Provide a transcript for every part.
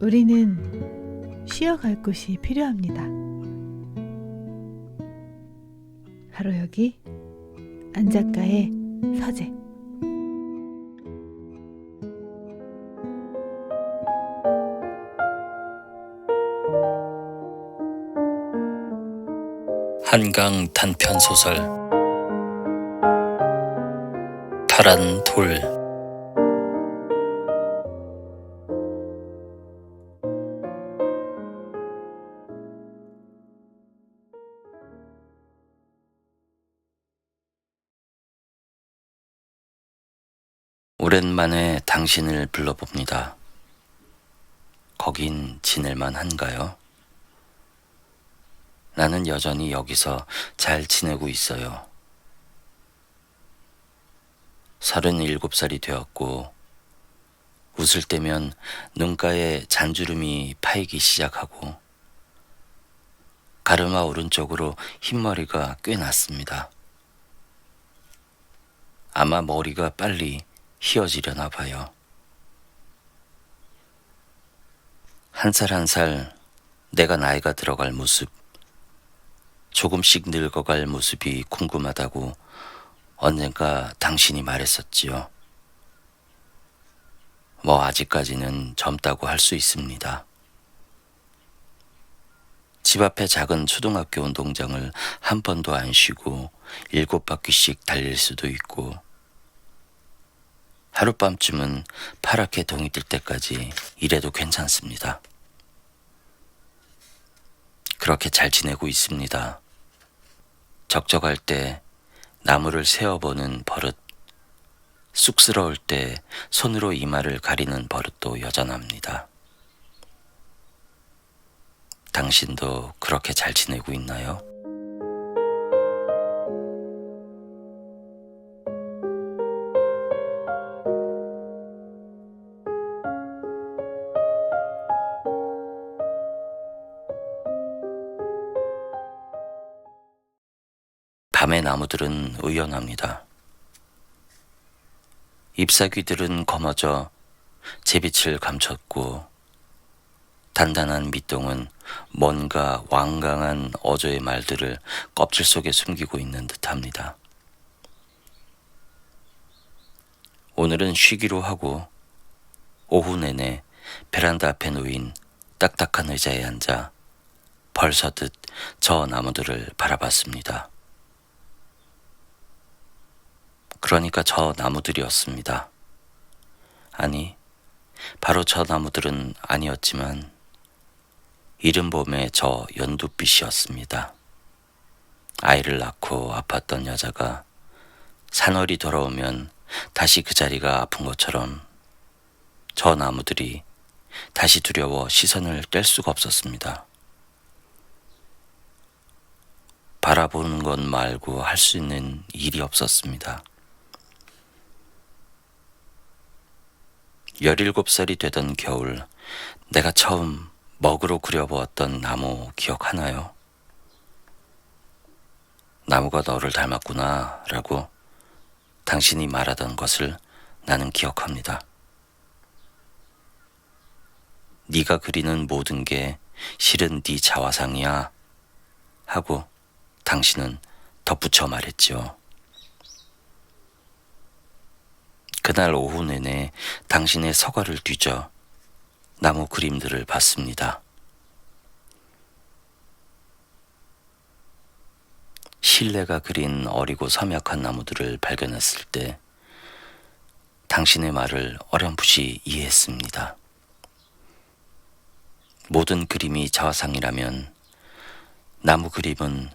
우리는 쉬어갈 곳이 필요합니다. 바로 여기 안 작가의 서재. 한강 단편 소설 파란 돌 당신을 불러봅니다. 거긴 지낼만 한가요? 나는 여전히 여기서 잘 지내고 있어요. 37살이 되었고, 웃을 때면 눈가에 잔주름이 파이기 시작하고, 가르마 오른쪽으로 흰머리가 꽤 났습니다. 아마 머리가 빨리 휘어지려나 봐요. 한 살 한 살 내가 나이가 들어갈 모습, 조금씩 늙어갈 모습이 궁금하다고 언젠가 당신이 말했었지요. 뭐 아직까지는 젊다고 할 수 있습니다. 집 앞에 작은 초등학교 운동장을 한 번도 안 쉬고 일곱 바퀴씩 달릴 수도 있고 하룻밤쯤은 파랗게 동이 뜰 때까지 일해도 괜찮습니다. 그렇게 잘 지내고 있습니다. 적적할 때 나무를 세어보는 버릇, 쑥스러울 때 손으로 이마를 가리는 버릇도 여전합니다. 당신도 그렇게 잘 지내고 있나요? 밤의 나무들은 의연합니다. 잎사귀들은 검어져 제빛을 감췄고 단단한 밑동은 뭔가 완강한 어조의 말들을 껍질 속에 숨기고 있는 듯합니다. 오늘은 쉬기로 하고 오후 내내 베란다 앞에 놓인 딱딱한 의자에 앉아 벌서듯 저 나무들을 바라봤습니다. 그러니까 저 나무들이었습니다. 아니, 바로 저 나무들은 아니었지만 이른 봄의 저 연두빛이었습니다. 아이를 낳고 아팠던 여자가 산월이 돌아오면 다시 그 자리가 아픈 것처럼 저 나무들이 다시 두려워 시선을 뗄 수가 없었습니다. 바라보는 것 말고 할 수 있는 일이 없었습니다. 17살이 되던 겨울, 내가 처음 먹으로 그려보았던 나무 기억하나요? 나무가 너를 닮았구나 라고 당신이 말하던 것을 나는 기억합니다. 네가 그리는 모든 게 실은 네 자화상이야 하고 당신은 덧붙여 말했지요. 그날 오후 내내 당신의 서가를 뒤져 나무 그림들을 봤습니다. 신뢰가 그린 어리고 섬약한 나무들을 발견했을 때 당신의 말을 어렴풋이 이해했습니다. 모든 그림이 자화상이라면 나무 그림은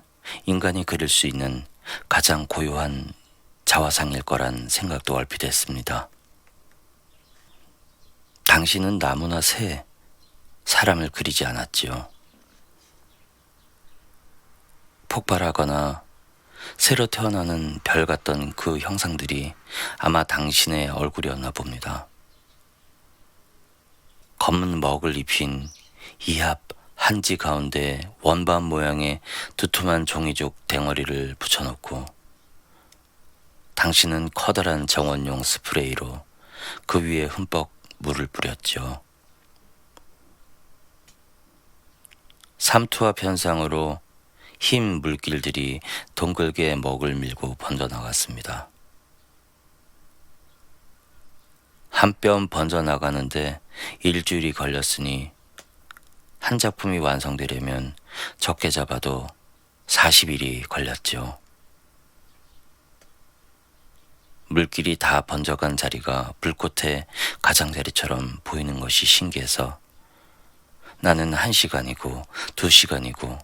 인간이 그릴 수 있는 가장 고요한 자화상일 거란 생각도 얼핏 했습니다. 당신은 나무나 새, 사람을 그리지 않았지요. 폭발하거나 새로 태어나는 별 같던 그 형상들이 아마 당신의 얼굴이었나 봅니다. 검은 먹을 입힌 이합 한지 가운데 원반 모양의 두툼한 종이족 댕어리를 붙여놓고 당신은 커다란 정원용 스프레이로 그 위에 흠뻑 물을 뿌렸죠. 삼투압 현상으로 흰 물길들이 동글게 먹을 밀고 번져나갔습니다. 한 뼘 번져나가는데 일주일이 걸렸으니 한 작품이 완성되려면 적게 잡아도 40일이 걸렸죠. 물길이 다 번져간 자리가 불꽃의 가장자리처럼 보이는 것이 신기해서 나는 한 시간이고 두 시간이고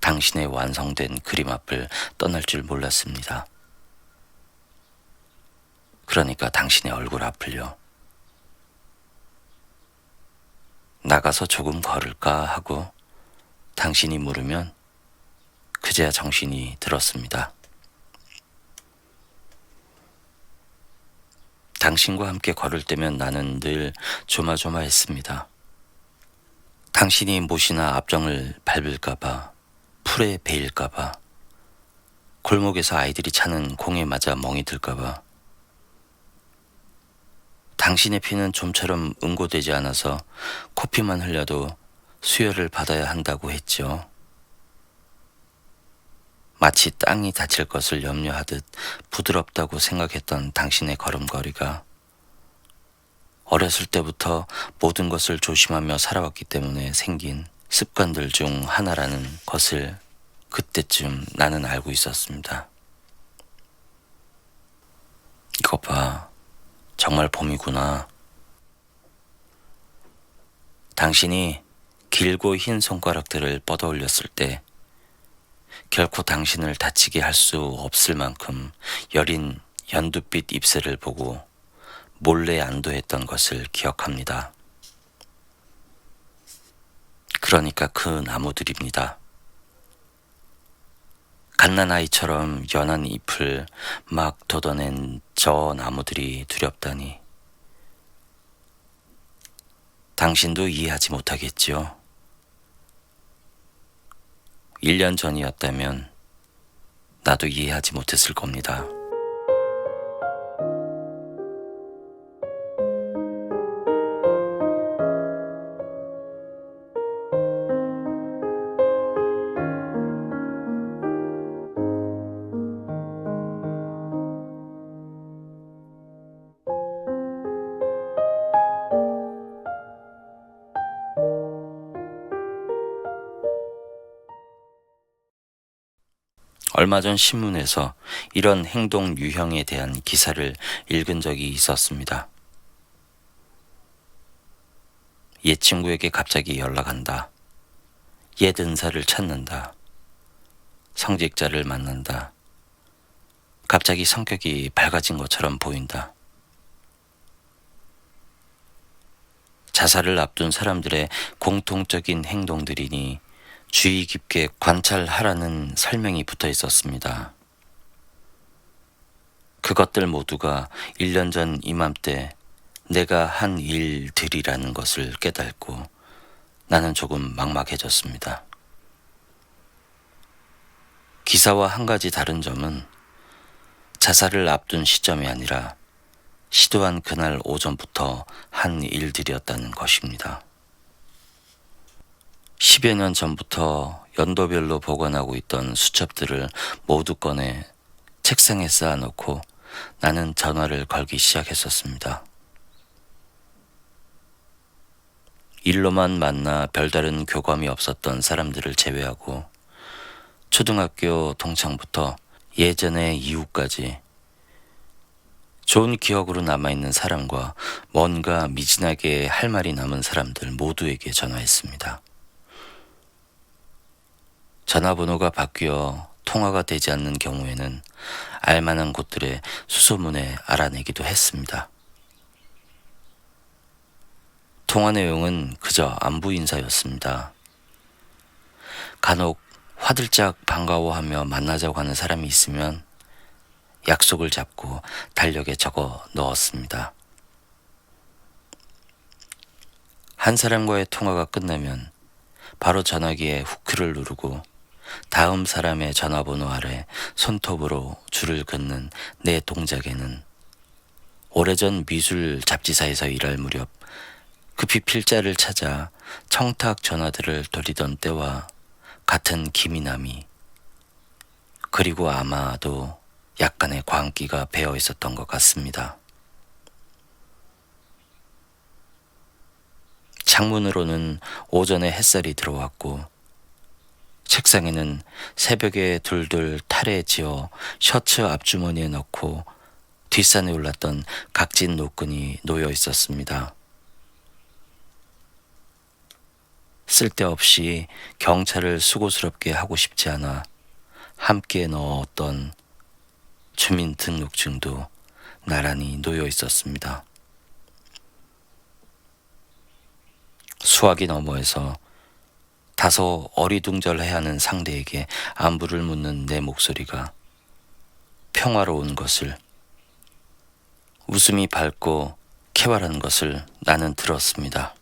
당신의 완성된 그림 앞을 떠날 줄 몰랐습니다. 그러니까 당신의 얼굴 앞을요. 나가서 조금 걸을까 하고 당신이 물으면 그제야 정신이 들었습니다. 당신과 함께 걸을 때면 나는 늘 조마조마했습니다. 당신이 못이나 앞정을 밟을까봐, 풀에 베일까봐, 골목에서 아이들이 차는 공에 맞아 멍이 들까봐, 당신의 피는 좀처럼 응고되지 않아서 코피만 흘려도 수혈을 받아야 한다고 했죠. 마치 땅이 다칠 것을 염려하듯 부드럽다고 생각했던 당신의 걸음걸이가 어렸을 때부터 모든 것을 조심하며 살아왔기 때문에 생긴 습관들 중 하나라는 것을 그때쯤 나는 알고 있었습니다. 이것 봐. 정말 봄이구나. 당신이 길고 흰 손가락들을 뻗어 올렸을 때 결코 당신을 다치게 할 수 없을 만큼 여린 연두빛 잎새를 보고 몰래 안도했던 것을 기억합니다. 그러니까 그 나무들입니다. 갓난아이처럼 연한 잎을 막 돋아낸 저 나무들이 두렵다니. 당신도 이해하지 못하겠지요. 1년 전이었다면 나도 이해하지 못했을 겁니다. 얼마 전 신문에서 이런 행동 유형에 대한 기사를 읽은 적이 있었습니다. 옛 친구에게 갑자기 연락한다. 옛 은사를 찾는다. 성직자를 만난다. 갑자기 성격이 밝아진 것처럼 보인다. 자살을 앞둔 사람들의 공통적인 행동들이니 주의 깊게 관찰하라는 설명이 붙어 있었습니다. 그것들 모두가 1년 전 이맘때 내가 한 일들이라는 것을 깨닫고 나는 조금 막막해졌습니다. 기사와 한 가지 다른 점은 자살을 앞둔 시점이 아니라 시도한 그날 오전부터 한 일들이었다는 것입니다. 10여 년 전부터 연도별로 보관하고 있던 수첩들을 모두 꺼내 책상에 쌓아놓고 나는 전화를 걸기 시작했었습니다. 일로만 만나 별다른 교감이 없었던 사람들을 제외하고 초등학교 동창부터 예전의 이후까지 좋은 기억으로 남아있는 사람과 뭔가 미진하게 할 말이 남은 사람들 모두에게 전화했습니다. 전화번호가 바뀌어 통화가 되지 않는 경우에는 알만한 곳들의 수소문에 알아내기도 했습니다. 통화 내용은 그저 안부 인사였습니다. 간혹 화들짝 반가워하며 만나자고 하는 사람이 있으면 약속을 잡고 달력에 적어 넣었습니다. 한 사람과의 통화가 끝나면 바로 전화기에 후크를 누르고 다음 사람의 전화번호 아래 손톱으로 줄을 긋는 내 동작에는 오래전 미술 잡지사에서 일할 무렵 급히 필자를 찾아 청탁 전화들을 돌리던 때와 같은 기민함이 그리고 아마도 약간의 광기가 배어 있었던 것 같습니다. 창문으로는 오전에 햇살이 들어왔고 책상에는 새벽에 둘둘 탈에 지어 셔츠 앞주머니에 넣고 뒷산에 올랐던 각진 노끈이 놓여 있었습니다. 쓸데없이 경찰을 수고스럽게 하고 싶지 않아 함께 넣었던 주민등록증도 나란히 놓여 있었습니다. 수화기 너머에서 다소 어리둥절해하는 상대에게 안부를 묻는 내 목소리가 평화로운 것을 웃음이 밝고 쾌활한 것을 나는 들었습니다.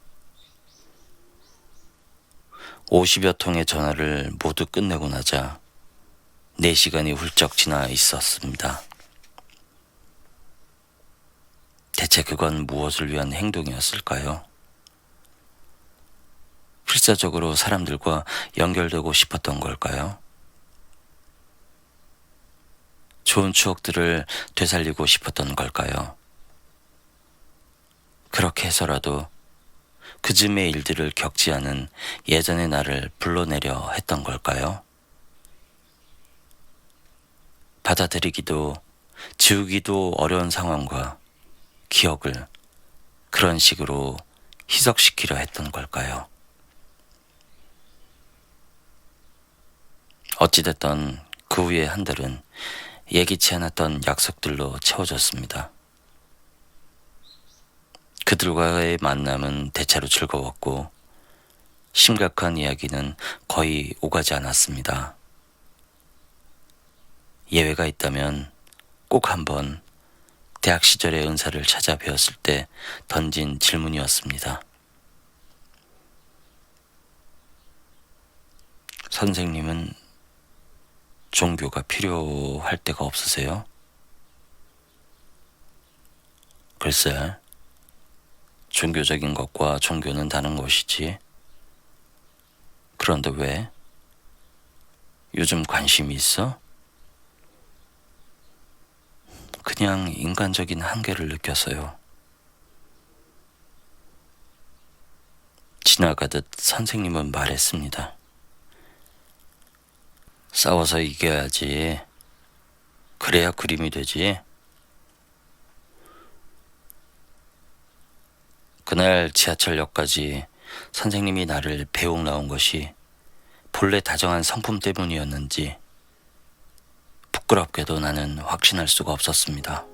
50여 통의 전화를 모두 끝내고 나자 4시간이 훌쩍 지나 있었습니다. 대체 그건 무엇을 위한 행동이었을까요? 필사적으로 사람들과 연결되고 싶었던 걸까요? 좋은 추억들을 되살리고 싶었던 걸까요? 그렇게 해서라도 그 즈음의 일들을 겪지 않은 예전의 나를 불러내려 했던 걸까요? 받아들이기도 지우기도 어려운 상황과 기억을 그런 식으로 희석시키려 했던 걸까요? 어찌됐던 그 후의 한 달은 예기치 않았던 약속들로 채워졌습니다. 그들과의 만남은 대체로 즐거웠고 심각한 이야기는 거의 오가지 않았습니다. 예외가 있다면 꼭 한번 대학 시절의 은사를 찾아 뵈었을 때 던진 질문이었습니다. 선생님은 종교가 필요할 때가 없으세요? 글쎄, 종교적인 것과 종교는 다른 것이지. 그런데 왜? 요즘 관심이 있어? 그냥 인간적인 한계를 느껴서요. 지나가듯 선생님은 말했습니다. 싸워서 이겨야지. 그래야 그림이 되지. 그날 지하철역까지 선생님이 나를 배웅 나온 것이 본래 다정한 성품 때문이었는지 부끄럽게도 나는 확신할 수가 없었습니다.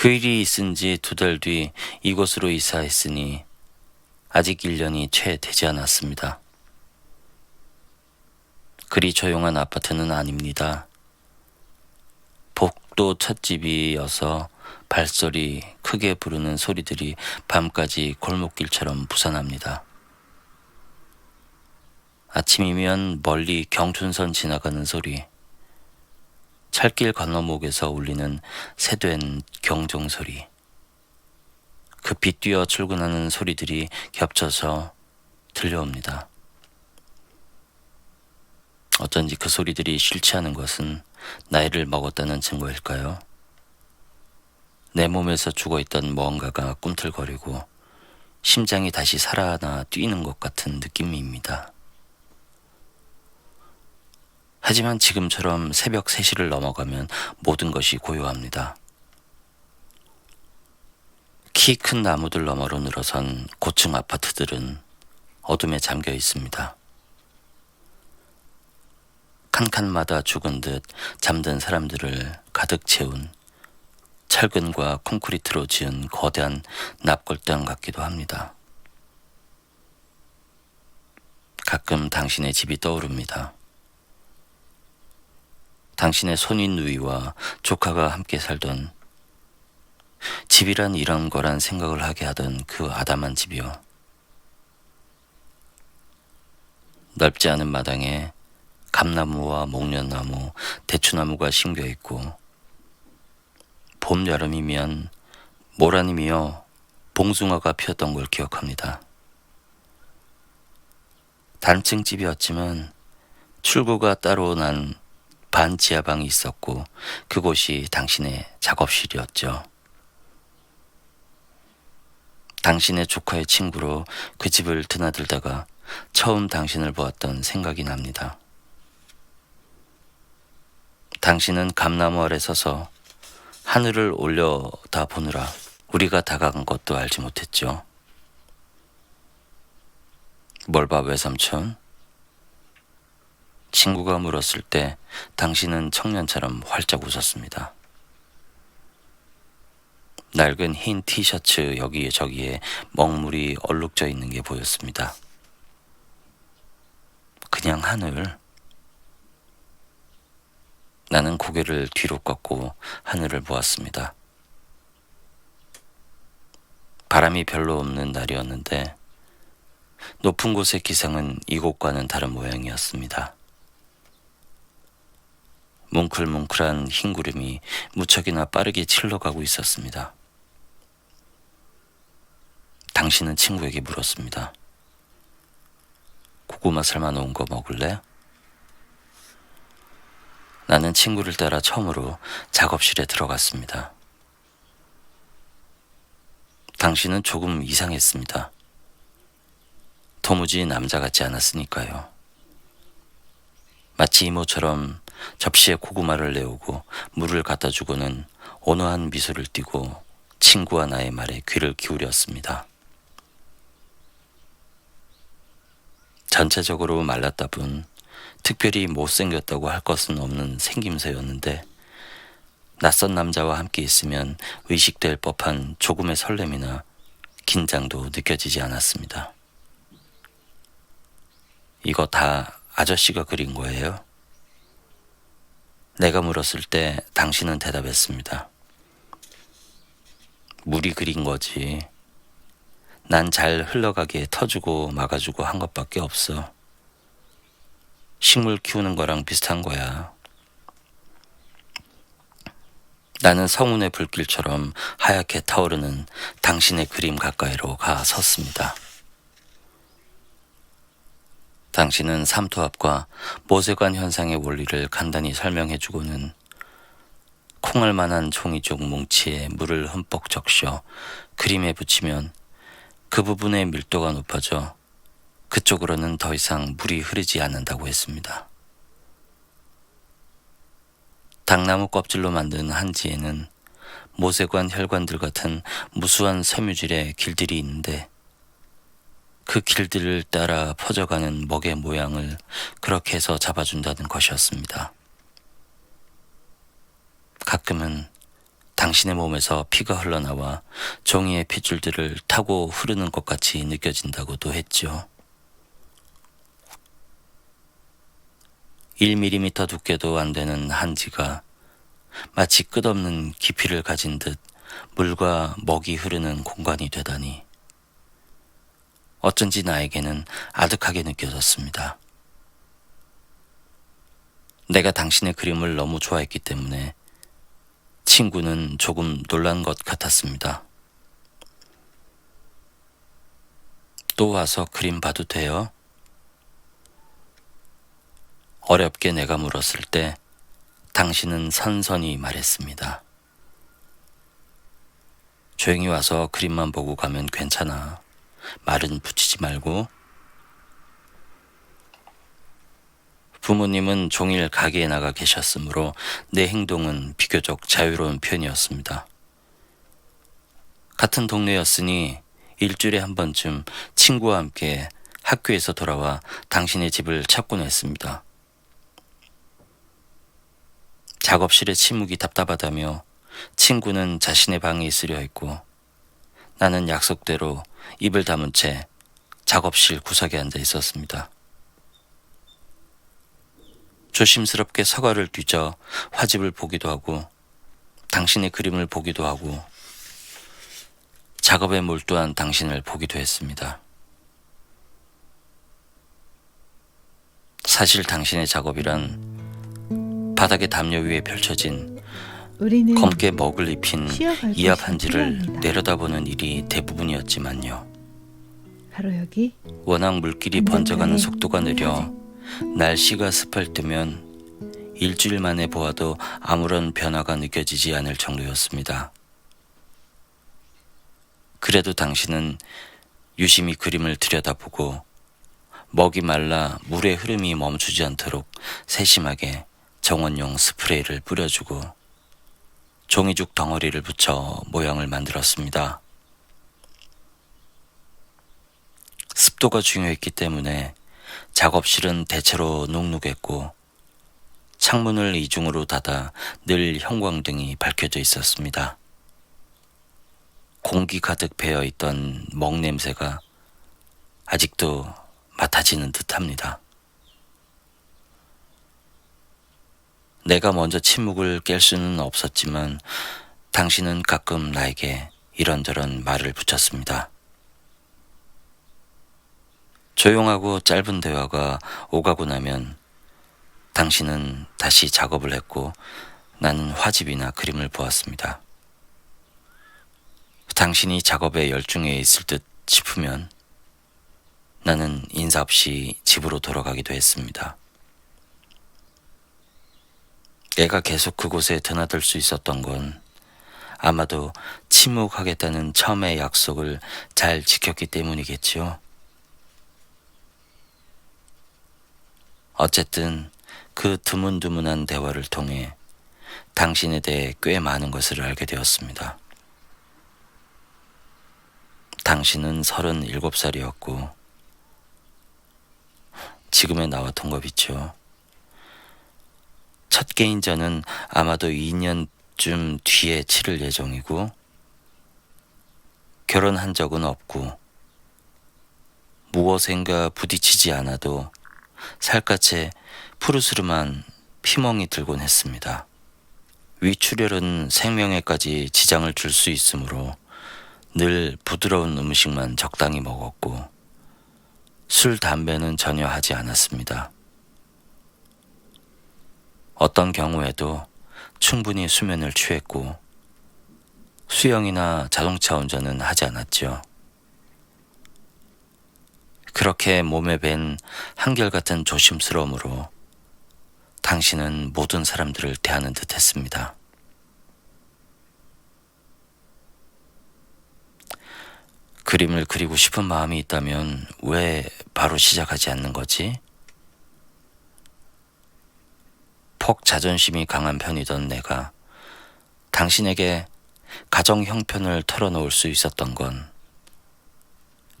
그 일이 있은 지 두 달 뒤 이곳으로 이사했으니 아직 1년이 채 되지 않았습니다. 그리 조용한 아파트는 아닙니다. 복도 찻집이어서 발소리, 크게 부르는 소리들이 밤까지 골목길처럼 부산합니다. 아침이면 멀리 경춘선 지나가는 소리, 찰길 건너목에서 울리는 새된 경종 소리, 급히 뛰어 출근하는 소리들이 겹쳐서 들려옵니다. 어쩐지 그 소리들이 싫지 않은 것은 나이를 먹었다는 증거일까요? 내 몸에서 죽어있던 무언가가 꿈틀거리고 심장이 다시 살아나 뛰는 것 같은 느낌입니다. 하지만 지금처럼 새벽 3시를 넘어가면 모든 것이 고요합니다. 키 큰 나무들 너머로 늘어선 고층 아파트들은 어둠에 잠겨 있습니다. 칸칸마다 죽은 듯 잠든 사람들을 가득 채운 철근과 콘크리트로 지은 거대한 납골당 같기도 합니다. 가끔 당신의 집이 떠오릅니다. 당신의 손인 누이와 조카가 함께 살던 집이란 이런 거란 생각을 하게 하던 그 아담한 집이요. 넓지 않은 마당에 감나무와 목련나무, 대추나무가 심겨 있고 봄 여름이면 모란이며 봉숭아가 피었던 걸 기억합니다. 단층 집이었지만 출구가 따로 난 반 지하방이 있었고 그곳이 당신의 작업실이었죠. 당신의 조카의 친구로 그 집을 드나들다가 처음 당신을 보았던 생각이 납니다. 당신은 감나무 아래 서서 하늘을 올려다 보느라 우리가 다가간 것도 알지 못했죠. 뭘봐 외삼촌? 친구가 물었을 때 당신은 청년처럼 활짝 웃었습니다. 낡은 흰 티셔츠 여기저기에 먹물이 얼룩져 있는 게 보였습니다. 그냥 하늘. 나는 고개를 뒤로 꺾고 하늘을 보았습니다. 바람이 별로 없는 날이었는데 높은 곳의 기상은 이곳과는 다른 모양이었습니다. 뭉클뭉클한 흰 구름이 무척이나 빠르게 칠러가고 있었습니다. 당신은 친구에게 물었습니다. 고구마 삶아 놓은 거 먹을래? 나는 친구를 따라 처음으로 작업실에 들어갔습니다. 당신은 조금 이상했습니다. 도무지 남자 같지 않았으니까요. 마치 이모처럼 접시에 고구마를 내오고 물을 갖다 주고는 온화한 미소를 띠고 친구와 나의 말에 귀를 기울였습니다. 전체적으로 말랐다 분 특별히 못생겼다고 할 것은 없는 생김새였는데 낯선 남자와 함께 있으면 의식될 법한 조금의 설렘이나 긴장도 느껴지지 않았습니다. 이거 다 아저씨가 그린 거예요? 내가 물었을 때 당신은 대답했습니다. 물이 그린 거지. 난 잘 흘러가게 터주고 막아주고 한 것밖에 없어. 식물 키우는 거랑 비슷한 거야. 나는 성운의 불길처럼 하얗게 타오르는 당신의 그림 가까이로 가 섰습니다. 당신은 삼투압과 모세관 현상의 원리를 간단히 설명해 주고는 콩알 만한 종이쪽 뭉치에 물을 흠뻑 적셔 그림에 붙이면 그 부분의 밀도가 높아져 그쪽으로는 더 이상 물이 흐르지 않는다고 했습니다. 당나무 껍질로 만든 한지에는 모세관 혈관들 같은 무수한 섬유질의 길들이 있는데 그 길들을 따라 퍼져가는 먹의 모양을 그렇게 해서 잡아준다는 것이었습니다. 가끔은 당신의 몸에서 피가 흘러나와 종이의 핏줄들을 타고 흐르는 것 같이 느껴진다고도 했죠. 1mm 두께도 안 되는 한지가 마치 끝없는 깊이를 가진 듯 물과 먹이 흐르는 공간이 되다니 어쩐지 나에게는 아득하게 느껴졌습니다. 내가 당신의 그림을 너무 좋아했기 때문에 친구는 조금 놀란 것 같았습니다. 또 와서 그림 봐도 돼요? 어렵게 내가 물었을 때 당신은 선선히 말했습니다. 조용히 와서 그림만 보고 가면 괜찮아. 말은 붙이지 말고. 부모님은 종일 가게에 나가 계셨으므로 내 행동은 비교적 자유로운 편이었습니다. 같은 동네였으니 일주일에 한 번쯤 친구와 함께 학교에서 돌아와 당신의 집을 찾곤 했습니다. 작업실의 침묵이 답답하다며 친구는 자신의 방에 있으려 했고 나는 약속대로 입을 다문 채 작업실 구석에 앉아 있었습니다. 조심스럽게 서가를 뒤져 화집을 보기도 하고 당신의 그림을 보기도 하고 작업에 몰두한 당신을 보기도 했습니다. 사실 당신의 작업이란 바닥의 담요 위에 펼쳐진 우리는 검게 먹을 입힌 쉬어갈 이합 곳이 한지를 필요합니다. 내려다보는 일이 대부분이었지만요. 바로 여기 워낙 물길이 번져가는 속도가 느려. 날씨가 습할 때면 일주일 만에 보아도 아무런 변화가 느껴지지 않을 정도였습니다. 그래도 당신은 유심히 그림을 들여다보고 먹이 말라 물의 흐름이 멈추지 않도록 세심하게 정원용 스프레이를 뿌려주고 종이죽 덩어리를 붙여 모양을 만들었습니다. 습도가 중요했기 때문에 작업실은 대체로 눅눅했고 창문을 이중으로 닫아 늘 형광등이 밝혀져 있었습니다. 공기 가득 배어 있던 먹 냄새가 아직도 맡아지는 듯합니다. 내가 먼저 침묵을 깰 수는 없었지만 당신은 가끔 나에게 이런저런 말을 붙였습니다. 조용하고 짧은 대화가 오가고 나면 당신은 다시 작업을 했고 나는 화집이나 그림을 보았습니다. 당신이 작업에 열중해 있을 듯 싶으면 나는 인사 없이 집으로 돌아가기도 했습니다. 내가 계속 그곳에 드나들 수 있었던 건 아마도 침묵하겠다는 처음의 약속을 잘 지켰기 때문이겠지요. 어쨌든 그 드문드문한 대화를 통해 당신에 대해 꽤 많은 것을 알게 되었습니다. 당신은 37살이었고 지금의 나와 동갑이죠. 첫 개인전은 아마도 2년쯤 뒤에 치를 예정이고 결혼한 적은 없고 무엇인가 부딪히지 않아도 살갗에 푸르스름한 피멍이 들곤 했습니다. 위출혈은 생명에까지 지장을 줄 수 있으므로 늘 부드러운 음식만 적당히 먹었고 술, 담배는 전혀 하지 않았습니다. 어떤 경우에도 충분히 수면을 취했고 수영이나 자동차 운전은 하지 않았죠. 그렇게 몸에 밴 한결같은 조심스러움으로 당신은 모든 사람들을 대하는 듯 했습니다. 그림을 그리고 싶은 마음이 있다면 왜 바로 시작하지 않는 거지? 폭 자존심이 강한 편이던 내가 당신에게 가정 형편을 털어놓을 수 있었던 건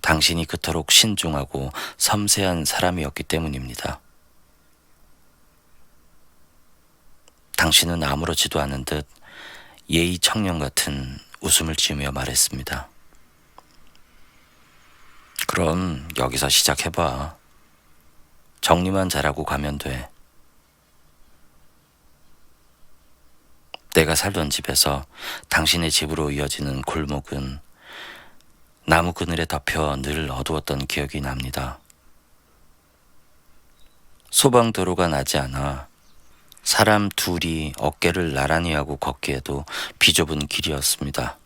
당신이 그토록 신중하고 섬세한 사람이었기 때문입니다. 당신은 아무렇지도 않은 듯 예의 청년 같은 웃음을 지으며 말했습니다. 그럼 여기서 시작해봐. 정리만 잘하고 가면 돼. 내가 살던 집에서 당신의 집으로 이어지는 골목은 나무 그늘에 덮여 늘 어두웠던 기억이 납니다. 소방도로가 나지 않아 사람 둘이 어깨를 나란히 하고 걷기에도 비좁은 길이었습니다.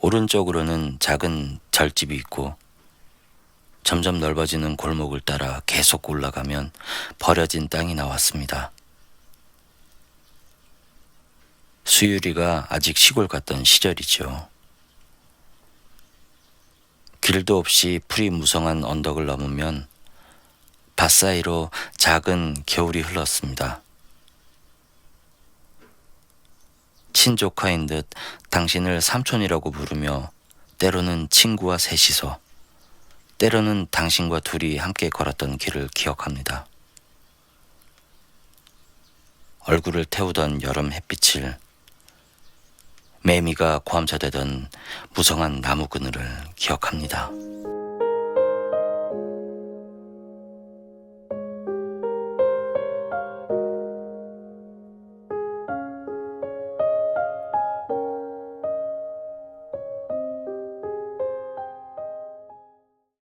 오른쪽으로는 작은 절집이 있고 점점 넓어지는 골목을 따라 계속 올라가면 버려진 땅이 나왔습니다. 수유리가 아직 시골 갔던 시절이죠. 길도 없이 풀이 무성한 언덕을 넘으면 밭 사이로 작은 겨울이 흘렀습니다. 친조카인 듯 당신을 삼촌이라고 부르며 때로는 친구와 셋이서 때로는 당신과 둘이 함께 걸었던 길을 기억합니다. 얼굴을 태우던 여름 햇빛을 매미가 고함쳐대던 무성한 나무 그늘을 기억합니다.